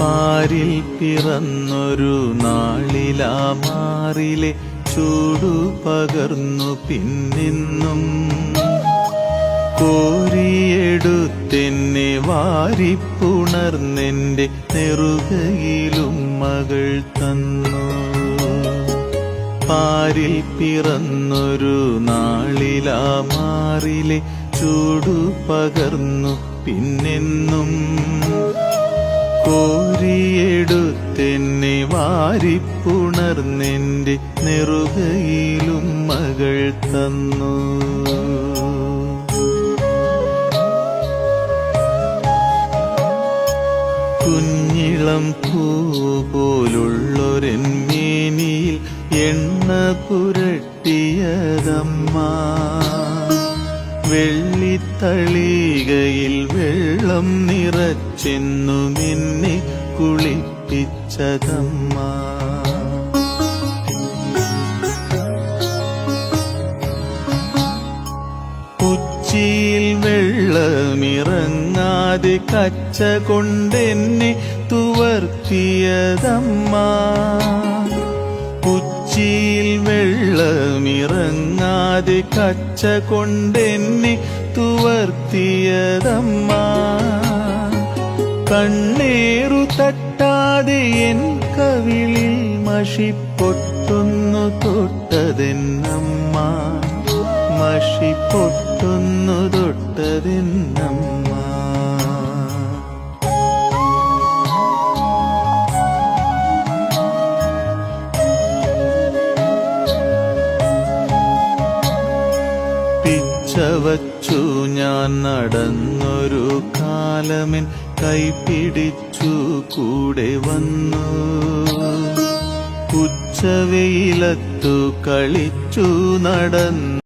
പാരിൽ പിറന്നൊരു നാളിലാ മാറിലെ ചൂടു പകർന്നു പിന്നിന്നും. കോരിയെടുത്തെന്നെ വാരിപ്പുണർന്നെന്റെ നെറുകയിലും മകൾ തന്നു. പാരിൽ പിറന്നൊരു നാളിലാ മാറിലെ ചൂടു പകർന്നു പിന്നെന്നും. കോരിയെടുത്തെന്നെ വാരിപ്പുണർന്നെന്റെ നെറുകയിലും മകൾ തന്നു. കുഞ്ഞിളം പൂ പോലുള്ളൊരെൻ മേനിയിൽ എണ്ണ പുരട്ടിയതമ്മ. വെള്ളിത്തളികയിൽ വെള്ളം നിറച്ചെന്നു നിന്നെ കുളിപ്പിച്ചതമ്മ. ഉച്ചിയിൽ വെള്ളമിറങ്ങാതെ കച്ച കൊണ്ടെന്നെ തുവർത്തിയതമ്മ. ഉച്ചിയിൽ വെള്ളമിറങ്ങാതെ കച്ച കൊണ്ടെന്നെ തുവർത്തിയതമ്മ. കണ്ണേറു തട്ടാതെ എൻ കവിളിൽ മഷിപ്പൊട്ടൊന്നു തൊട്ടതെന്നമ്മ. മഷി പൊട്ടുന്നു പിച്ചവച്ചു ഞാൻ നടന്നൊരു കാലമെൻ കൈപിടിച്ചു കൂടെ വന്നു. ഉച്ചവെയിലത്തു കളിച്ചു നടന്നു.